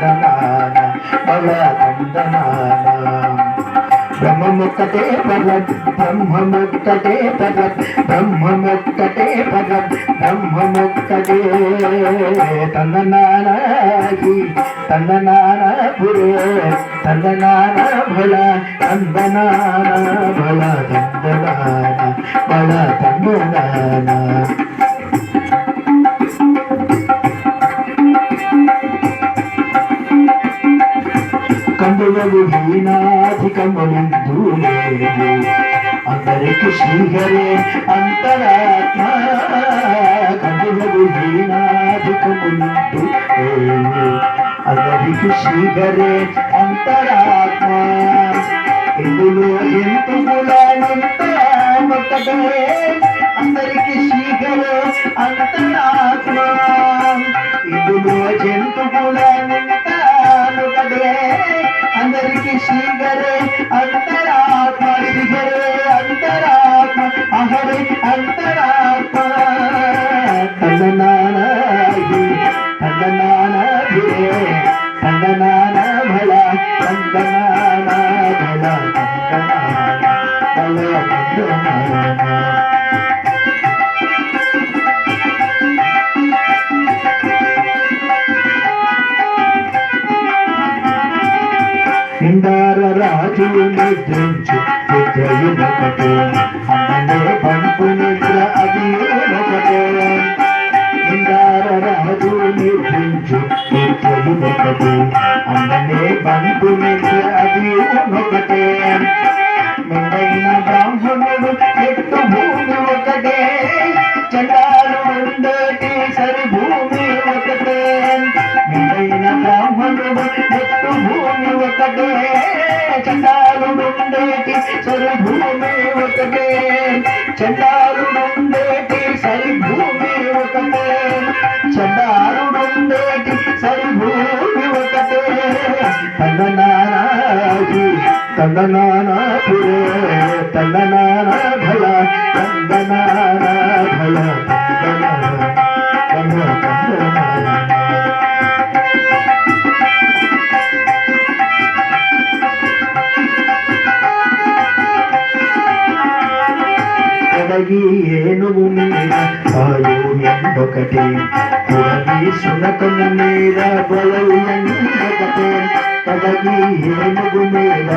తందనాన బల తందనాన బ్రహ్మముక్కటే పరం బ్రహ్మముక్కటే పరం బ్రహ్మముక్కటే పరం బ్రహ్మముక్కటే తందనానాయి తందనాన పురే తందనాన భళ తందనాన భళ కందువలు హీనాధికములిందు అందరికి శ్రీహరే అంతరాత్మ కందువలు హీనాధికములిందు అందరికి శ్రీహరే అంతరాత్మ. ఇందులో ఎంతుములంత ఒకటే అందరికి శ్రీహరే అంతరాత్మ. ఇందులో జంతువులనంత భళ తందనాన రాజు నిద్రించు నిద్రయునొకటే అమ్మనే పంపు నిద్ర అది ఒకటే ఇందార రాజు నిద్రించు నిద్రయునొకటే అమ్మనే పంపు నిద్ర చెట్టు భూమి ఒకటే చండాలు ఉండేటి సరి భూమి ఒకటే. మెండైన బ్రాహ్మణుడు ఎట్టు భూమి ఒకటే చండాలు తందనాన పురే తందనాన భల తందనాన భల ఏనుగు మీద ఎండొకటి సునకము మీద బలవు ఎండొకటే కడగి ఏనుగు మీద